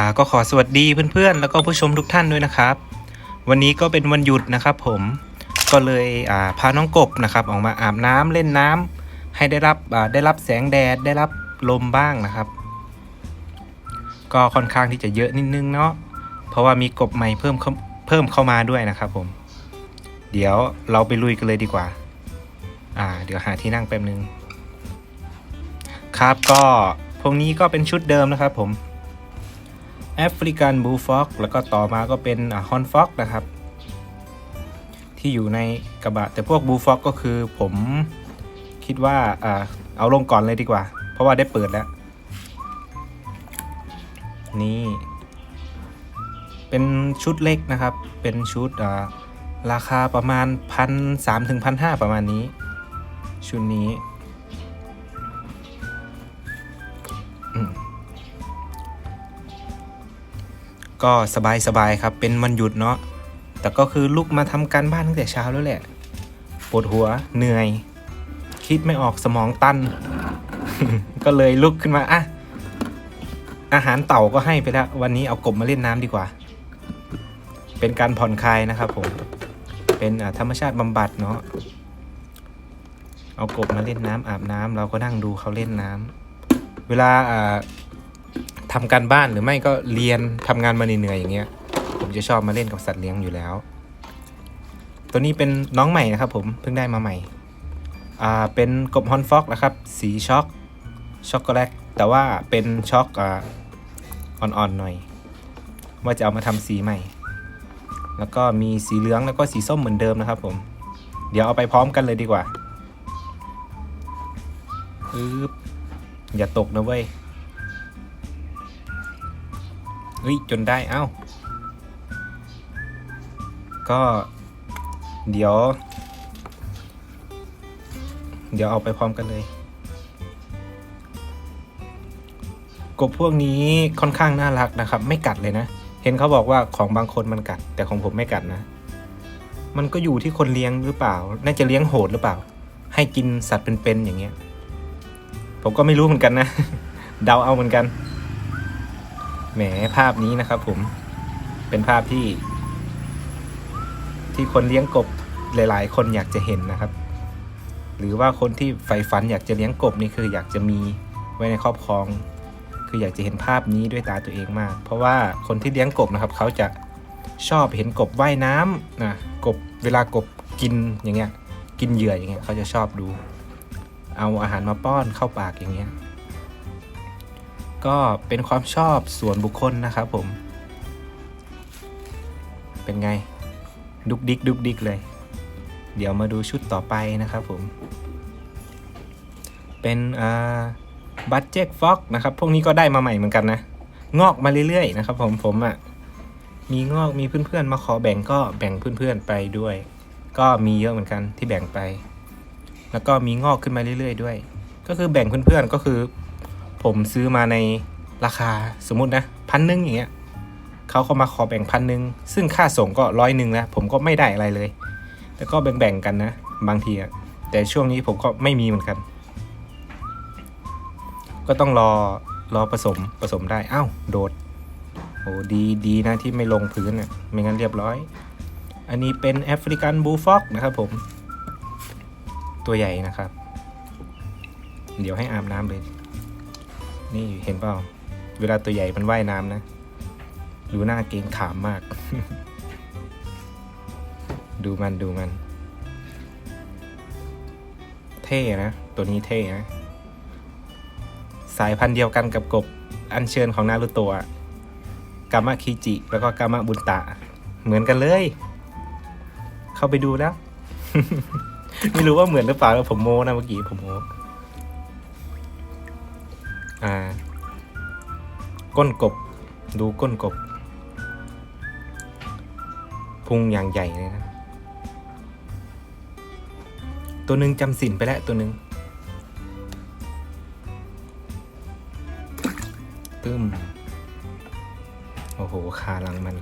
่าก็ขอสวัสดีเพื่อนๆ แล้วก็ผู้ชมทุกท่านด้วยนะครับ วันนี้ก็เป็นวันหยุดนะครับผมก็เลยอ่าพาน้องกบนะครับออกมาอาบน้ำเล่นน้ำให้ได้รับอ่าได้รับแสงแดดได้รับลมบ้างนะครับ ก็ค่อนข้างที่จะเยอะนิดนึงเนาะเพราะว่ามีกบใหม่เพิ่มเข้าเพิ่มเข้ามาด้วยนะครับผม เดี๋ยวเราไปลุยกันเลยดีกว่า อ่า เดี๋ยวหาที่นั่งแป๊บนึง ครับก็พวกนี้ก็เป็นชุดเดิมนะครับผม แอฟริกันบูฟ็อกแล้วก็ต่อมาก็เป็นฮอนฟ็อกนะครับ ที่อยู่ในกระบะ แต่พวกบูฟ็อกก็คือผมคิดว่าอ่าเอาลงก่อนเลยดีกว่า เพราะว่าได้เปิดแล้ว นี่ เป็นชุดเล็กนะครับ เป็นชุดราคาประมาณพันสามถึงพันห้าประมาณนี้ ชุดนี้ ก็สบายสบายๆครับ เป็นวันหยุดเนาะ แต่ก็คือลุกมาทำการบ้านตั้งแต่เช้าแล้วแหละ ปวดหัว เหนื่อย คิดไม่ออกสมองตัน ก็เลยลุกขึ้นมาอะอาหารเต่าก็ให้ไปแล้ว วันนี้เอากบมาเล่นน้ำดีกว่า เป็นการผ่อนคลายนะครับผม เป็นธรรมชาติบำบัดเนาะ เอากบมาเล่นน้ำอาบน้ำเราก็นั่งดูเขาเล่นน้ำเวลา อ่าทำการบ้านหรือไม่ก็เรียนทำงานมาเหนื่อยอย่างเงี้ย ผมจะชอบมาเล่นกับสัตว์เลี้ยงอยู่แล้ว ตัวนี้เป็นน้องใหม่นะครับผมเพิ่งได้มาใหม่ อ่าเป็นกบฮอนฟอกนะครับ สีช็อกช็อกโกแลตแต่ว่าเป็นช็อกอ่าอ่อนๆหน่อย ว่าจะเอามาทำสีใหม่ แล้วก็มีสีเหลืองแล้วก็สีส้มเหมือนเดิมนะครับผม เดี๋ยวเอาไปพร้อมกันเลยดีกว่าอึ๊บอย่าตกนะเว้ย เฮ้ยจนได้เอ้า ก็เดี๋ยว เดี๋ยวเอาไปพร้อมกันเลย กบพวกนี้ค่อนข้างน่ารักนะครับ ไม่กัดเลยนะ เห็นเขาบอกว่าของบางคนมันกัด แต่ของผมไม่กัดนะ มันก็อยู่ที่คนเลี้ยงหรือเปล่า น่าจะเลี้ยงโหดหรือเปล่า ให้กินสัตว์เป็นๆอย่างเงี้ย ผมก็ไม่รู้เหมือนกันนะ เดาเอาเหมือนกัน มภาพนี้นะครับ ผมเป็นภาพที่ ที่คนเลี้ยงกบหลาย ๆ คนอยากจะเห็นนะครับ หรือว่าคนที่ใฝ่ฝันอยากจะเลี้ยงกบนี่คือ อยากจะมีไว้ในครอบครอง คืออยากจะเห็นภาพนี้ด้วยตาตัวเองมาก เพราะว่าคนที่เลี้ยงกบนะครับ เขาจะชอบเห็นกบว่ายน้ำนะกบเวลากบกินอย่างเงี้ย กินเหยื่ออย่างเงี้ยเขาจะชอบดู เอาอาหารมาป้อนเข้าปากอย่างเงี้ย ก็เป็นความชอบส่วนบุคคลนะครับผม เป็นไง ดุกดิกดุกดิกเลย เดี๋ยวมาดูชุดต่อไปนะครับผม เป็นอ่าบัตเจ็กฟ็อกนะครับ พวกนี้ก็ได้มาใหม่เหมือนกันนะ งอกมาเรื่อยๆนะครับผมผมอะ่ะ มีงอกมีเพื่อนๆมาขอแบ่งก็แบ่งเพื่อนๆไปด้วย ก็มีเยอะเหมือนกันที่แบ่งไป แล้วก็มีงอกขึ้นมาเรื่อย ๆ ด้วย ก็คือแบ่งเพื่อนๆก็คือ ผมซื้อมาในราคาสมมุตินะพันหนึ่งอย่างเงี้ยเขาก็มาขอแบ่งพันหนึ่งซึ่งค่าส่งก็ร้อยหนึ่งนะผมก็ไม่ได้อะไรเลย แต่ก็แบ่งๆกันนะ บางทีอะแต่ช่วงนี้ผมก็ไม่มีเหมือนกัน ก็ต้องรอรอผสมผสมได้อ้าวโดดโอ้ดีดีนะที่ไม่ลงพื้นอะไม่งั้นเรียบร้อย อันนี้เป็นแอฟริกันบูฟ็อกนะครับผม ตัวใหญ่นะครับ เดี๋ยวให้อาบน้ำเลย นี่เห็นเปล่า เวลาตัวใหญ่มันว่ายน้ำนะ ดูหน้าเกงขามมาก ดูมันดูมัน เท่นะ ตัวนี้เท่นะ สายพันธุ์เดียวกันกับกบอัญเชิญของนารุโตะกามะคิจิ แล้วก็กามะบุนตะ เหมือนกันเลย เข้าไปดูแล้ว ไม่รู้ว่าเหมือนหรือเปล่าแล้วผมโม้นะเมื่อกี้ผมโม้ ก้นกบ ดูก้นกบ พุงอย่างใหญ่เลยนะ ตัวหนึ่งจำสินไปแล้วตัวหนึ่งตึ้ม โอ้โหคาหลังมัน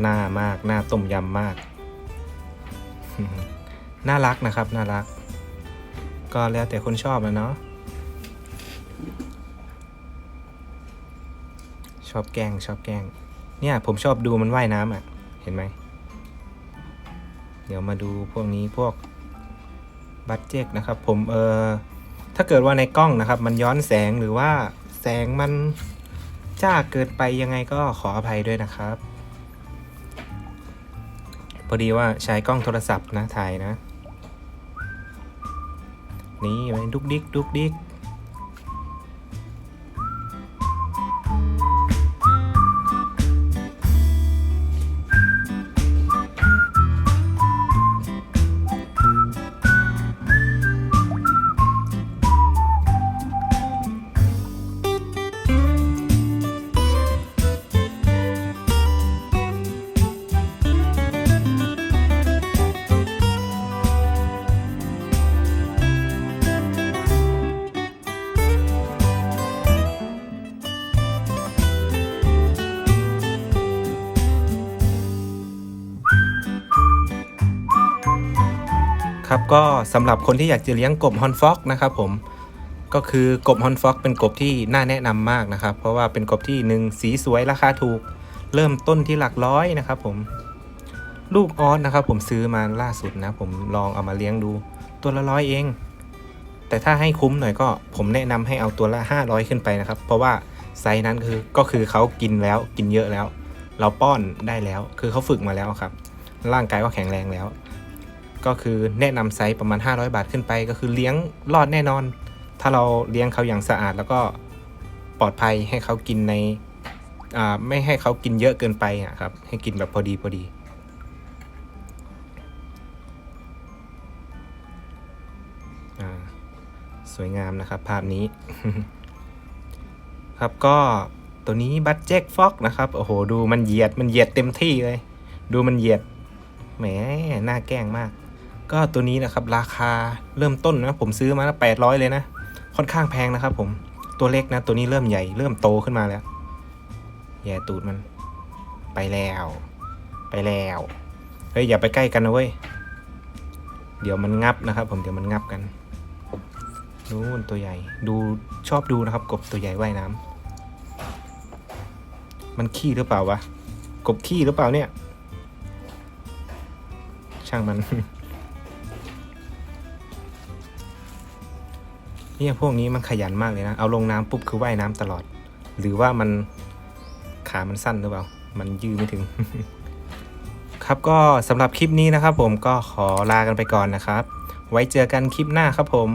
หน้ามาก หน้าต้มยำมาก น่ารักนะครับ น่ารัก ก็แล้วแต่คนชอบนะเนาะ ชอบแกล้งชอบแกล้ง เนี่ยผมชอบดูมันว่ายน้ำอะ เห็นไหม เดี๋ยวมาดูพวกนี้พวกบัตเจกนะครับ ผมเออถ้าเกิดว่าในกล้องนะครับ มันย้อนแสงหรือว่าแสงมันจ้าเกินไปยังไงก็ขออภัยด้วยนะครับ พอดีว่าใช้กล้องโทรศัพท์นะถ่ายนะ นี่มันดุกดิกดุกดิก ครับก็สำหรับคนที่อยากจะเลี้ยงกบฮอนฟ็อกนะครับผมก็คือกบฮอนฟ็อกเป็นกบที่น่าแนะนำมากนะครับ เพราะว่าเป็นกบที่หนึ่งสีสวยราคาถูก เริ่มต้นที่หลักร้อยนะครับผมลูกออสนะครับ ผมซื้อมาล่าสุดนะ ผมลองเอามาเลี้ยงดูตัวละร้อยเอง แต่ถ้าให้คุ้มหน่อยก็ผมแนะนำให้เอาตัวละ 500 ขึ้นไปนะครับ เพราะว่าไซส์นั้นคือก็คือเขากินแล้วกินเยอะแล้ว เราป้อนได้แล้ว คือเขาฝึกมาแล้วครับ ร่างกายก็แข็งแรงแล้ว ก็คือแนะนำไซส์ประมาณ 500 บาทขึ้นไป ก็คือเลี้ยงรอดแน่นอน ถ้าเราเลี้ยงเขาอย่างสะอาดแล้วก็ปลอดภัยให้เขากินในอ่าไม่ให้เขากินเยอะเกินไปอะครับ ให้กินแบบพอดีพอดีอสวยงามนะครับภาพนี้ ครับก็ตัวนี้บัตเจ็กฟอกนะครับ โอ้โห ดูมันเหยียดมันเหยียดเต็มที่เลย ดูมันเหยียดแหมน่าแกล้งมาก ก็ตัวนี้นะครับราคาเริ่มต้นนะผมซื้อมาแล้วแปดร้อยเลยนะ ค่อนข้างแพงนะครับผมตัวเล็กนะตัวนี้เริ่มใหญ่เริ่มโตขึ้นมาแล้ว แย่ตูดมัน ไปแล้ว ไปแล้วเฮ้ยอย่าไปใกล้กันนะเว้ยเดี๋ยวมันงับนะครับ ผมเดี๋ยวมันงับกันนู่นตัวใหญ่ ดูชอบดูนะครับ กบตัวใหญ่ว่ายน้ำมันขี้หรือเปล่าวะกบขี้หรือเปล่าเนี่ย ช่างมัน เนี่ยพวกนี้มันขยันมากเลยนะ เอาลงน้ำปุ๊บคือว่ายน้ำตลอด หรือว่ามันขามันสั้นหรือเปล่า มันยืดไม่ถึง ครับก็สำหรับคลิปนี้นะครับผมก็ขอลากันไปก่อนนะครับ ไว้เจอกันคลิปหน้าครับผม